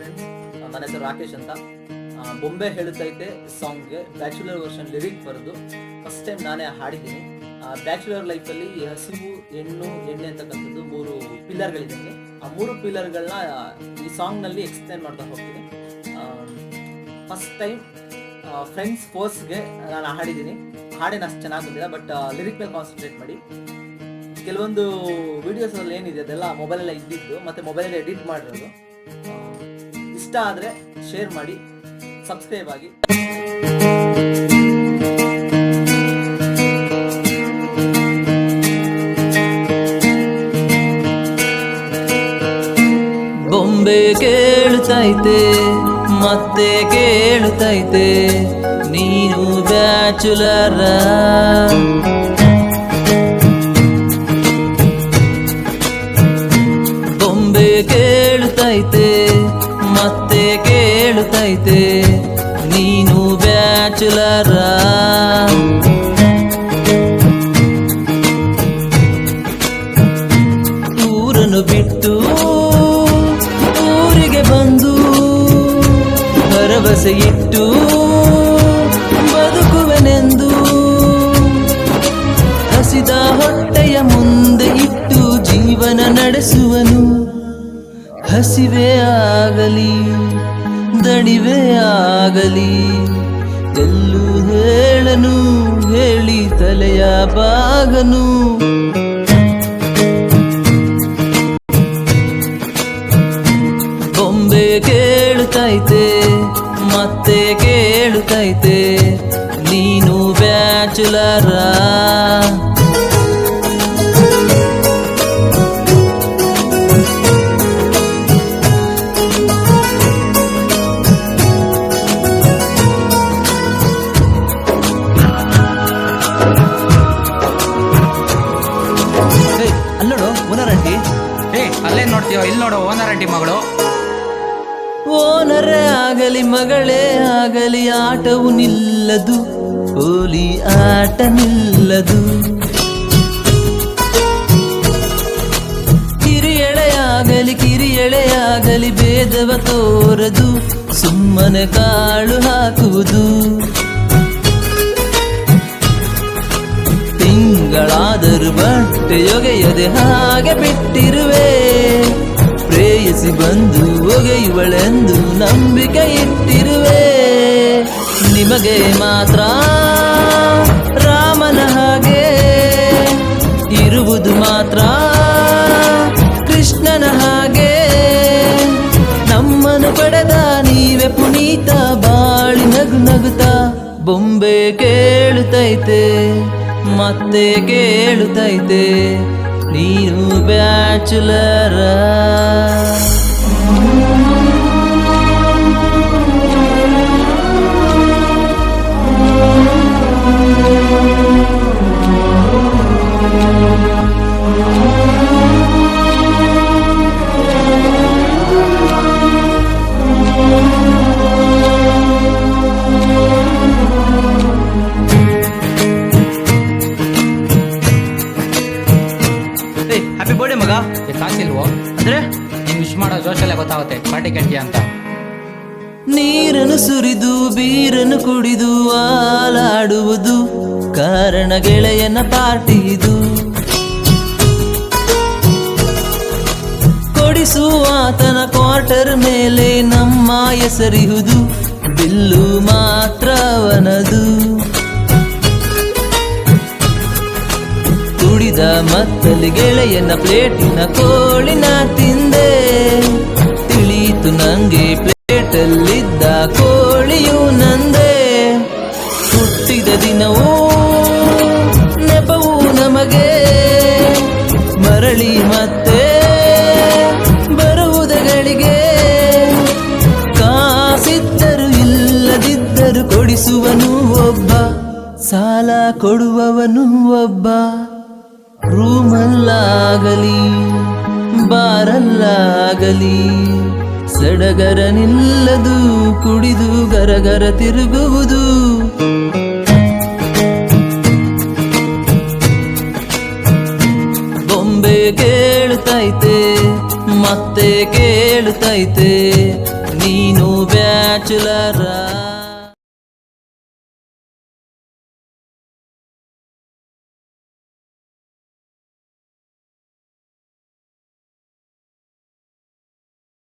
Friends ನನ್ನ ಹೆಸರು ರಾಕೇಶ್ ಅಂತ. ಬೊಂಬೆ ಹೇಳುತ್ತೈತೆ ಸಾಂಗ್ಗೆ ಬ್ಯಾಚುಲರ್ ವರ್ಷನ್ ಲಿರಿಕ್ ಬರೆದು ಫಸ್ಟ್ ಟೈಮ್ ನಾನೇ ಹಾಡಿದ್ದೀನಿ. ಬ್ಯಾಚುಲರ್ ಲೈಫಲ್ಲಿ ಹಸಿವು, ಹೆಣ್ಣು, ಎಣ್ಣೆ ಅಂತಕ್ಕಂಥದ್ದು ಮೂರು ಪಿಲ್ಲರ್ಗಳಿದ್ದಾವೆ. ಆ ಮೂರು ಪಿಲ್ಲರ್ಗಳನ್ನ ಈ ಸಾಂಗ್ನಲ್ಲಿ ಎಕ್ಸ್ಪ್ಲೇನ್ ಮಾಡ್ತಾ ಹೋಗ್ತೀನಿ. ಫಸ್ಟ್ ಟೈಮ್ ಫ್ರೆಂಡ್ಸ್ ಫೋರ್ಸ್ಗೆ ನಾನು ಹಾಡಿದ್ದೀನಿ. ಹಾಡೇನು ಅಷ್ಟು ಚೆನ್ನಾಗಿ ಬಂದಿಲ್ಲ ಬಟ್ ಲಿರಿಕ್ ಮೇಲೆ ಕಾನ್ಸಂಟ್ರೇಟ್ ಮಾಡಿ. ಕೆಲವೊಂದು ವಿಡಿಯೋಸ್ ಅಲ್ಲಿ ಏನಿದೆ ಅದೆಲ್ಲ ಮೊಬೈಲಲ್ಲೇ ಇದ್ದಿದ್ದು, ಮತ್ತೆ ಮೊಬೈಲಲ್ಲಿ ಎಡಿಟ್ ಮಾಡಿರೋದು. ಇಷ್ಟ ಆದರೆ ಶೇರ್ ಮಾಡಿ ಸಬ್ಸ್ಕ್ರೈಬ್ ಆಗಿ. ಬೊಂಬೆ ಕೇಳುತ್ತೈತೆ ಮತ್ತೆ ಕೇಳುತ್ತೈತೆ ನೀನು ಬ್ಯಾಚುಲರ. ಬೊಂಬೆ ಕೇಳುತ್ತೈತೆ ಕೇಳುತ್ತೈತೆ ನೀನು ಬ್ಯಾಚುಲರ. ಊರನ್ನು ಬಿಟ್ಟು ಊರಿಗೆ ಬಂದು ಭರವಸೆ ಇಟ್ಟು ಬದುಕುವನೆಂದು ಹಸಿದ ಹೊಟ್ಟೆಯ ಮುಂದೆ ಇಟ್ಟು ಜೀವನ ನಡೆಸುವನು. ಹಸಿವೆ ಆಗಲಿ. ದಣಿವೆ ಆಗಲಿ. ಎಲ್ಲೂ ಹೇಳನು ಹೇಳಿ ತಲೆಯ ಬಾಗನು. ಬೊಂಬೆ ಕೇಳುತ್ತೈತೆ ಮತ್ತೆ ಕೇಳುತ್ತೈತೆ ನೀನು ಬ್ಯಾಚುಲರ? ಇಲ್ಲಿ ನೋಡು, ಓನರ್ ಆಂಟಿ ಮಗಳು. ಓನರೇ ಆಗಲಿ, ಮಗಳೇ ಆಗಲಿ, ಆಟವು ನಿಲ್ಲದು ಹೋಲಿ ಆಟ ನಿಲ್ಲದು ಕಿರಿಯಳೆಯಾಗಲಿ ಕಿರಿಯಳೆಯಾಗಲಿ, ಭೇದವ ತೋರದು, ಸುಮ್ಮನೆ ಕಾಳು ಹಾಕುವುದು. ತಿಂಗಳಾದರೂ ಬಟ್ಟೆಯೊಗೆಯದೆ ಹಾಗೆ ಬಿಟ್ಟಿರುವೆ. ಪ್ರೇಯಸಿ ಬಂದು ಒಗೆಯುವಳೆಂದು ನಂಬಿಕೆ ಇಟ್ಟಿರುವೆ ನಿಮಗೆ ಮಾತ್ರ ರಾಮನ ಹಾಗೆ ಇರುವುದು ಮಾತ್ರ ಕೃಷ್ಣನ ಹಾಗೆ. ನಮ್ಮನ್ನು ಪಡೆದ ನೀವೆ ಪುನೀತ, ಬಾಳಿ ನಗು ನಗುತ್ತಾ ಬೊಂಬೆ ಕೇಳುತ್ತೈತೆ, ಮತ್ತೆ ಕೇಳುತ್ತೈತೆ. ನೀನು ಬ್ಯಾಚುಲರ ಗೊತ್ತಾಗುತ್ತೆ. ಪಾರ್ಟಿ ಕಟ್ಟಿ ಅಂತ. ನೀರನ್ನು ಸುರಿದು, ಬೀರನ್ನು ಕುಡಿದು ಆಲಾಡುವುದು ಕಾರಣ ಗೆಳೆಯನ ಪಾರ್ಟಿ ಇದು. ಕೊಡಿಸುವ ಆತನ ಕ್ವಾರ್ಟರ್ ಮೇಲೆ ನಮ್ಮ ಹೆಸರಿಹುದು, ಬಿಲ್ಲು ಮಾತ್ರ ಅವನದು. ಕುಡಿದ ಮತ್ತಲ್ಲಿ ಗೆಳೆಯನ ಪ್ಲೇಟಿನ ಕೋಳಿನ ತಿಂದೆ ತಿಳಿಯಿತು ನಂಗೆ ಪ್ಲೇಟಲ್ಲಿದ್ದ ಕೋಳಿಯು ನಂದೆ. ಹುಟ್ಟಿದ ದಿನವೂ ನೆಪವು ನಮಗೆ. ಮರಳಿ ಮತ್ತೆ ಬರುವುದಗಳಿಗೆ ಕಾಸಿದ್ದರು ಇಲ್ಲದಿದ್ದರು ಕೊಡಿಸುವನು ಒಬ್ಬ, ಸಾಲ ಕೊಡುವವನು ಒಬ್ಬ. ರೂಮಲ್ಲಾಗಲಿ, ಬಾರಲ್ಲಾಗಲಿ. ಸಡಗರ ನಿಲ್ಲದು ಕುಡಿದು ಗರಗರ ತಿರುಗುವುದು. ಬೊಂಬೆ ಕೇಳುತ್ತೈತೆ ಮತ್ತೆ ಕೇಳುತ್ತೈತೆ ನೀನು ಬ್ಯಾಚುಲರ?